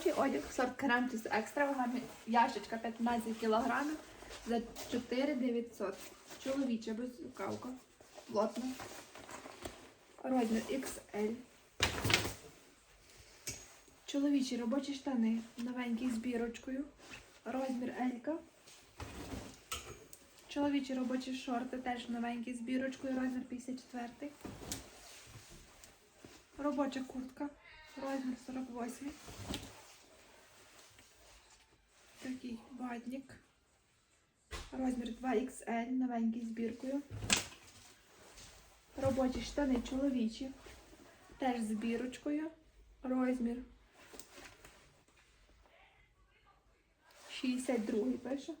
робочий одяг, сорт Керамтіс екстра, вага ящичка 15 кг за 4900. Чоловіча безрукавка. Плотно. Розмір XL. Чоловічі робочі штани новенькі з бірочкою. Розмір L. Чоловічі робочі шорти теж новенькі з бірочкою, розмір 54. Робоча куртка, розмір 48. Такий ватник. Розмір 2XL, новенький з біркою. Робочі штани чоловічі. Теж з бірочкою. Розмір 62 пише.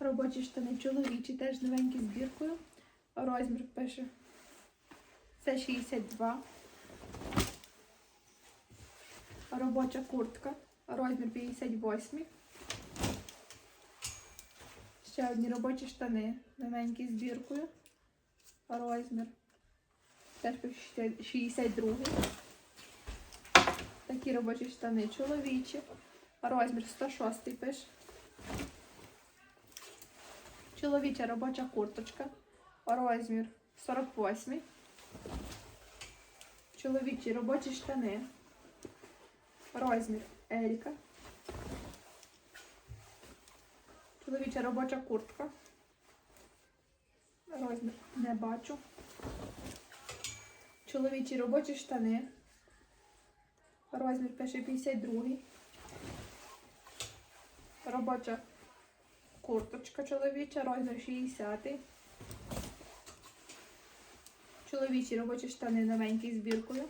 Робочі штани чоловічі, теж новенькі з біркою. Розмір пише. Це 62. Робоча куртка. Розмір 58. Ще одні робочі штани. Новенькі з біркою. Розмір. Теж 62. Такі робочі штани чоловічі. Розмір 106 пише. Чоловіча робоча курточка. Розмір 48. Чоловічі робочі штани. Розмір Елька. Чоловіча робоча куртка. Розмір не бачу. Чоловічі робочі штани. Розмір пише 52. Робоча курточка чоловіча, розмір 60. Чоловічі робочі штани новенькі з біркою.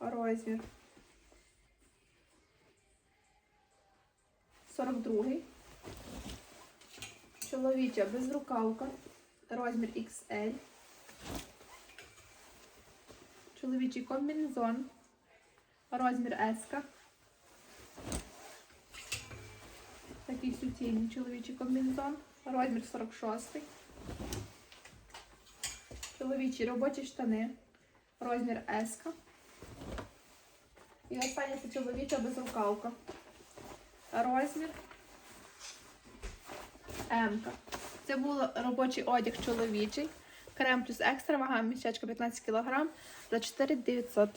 Розмір 42. Чоловіча безрукавка. Розмір XL. Чоловічий комбінезон. Розмір S. Такий суцільний чоловічий комбінезон. Розмір 46. Чоловічі робочі штани. Розмір S. І остання це чоловіча безрукавка. Розмір М. Це був робочий одяг чоловічий. Крем плюс екстра, вага місячка 15 кг за 4900.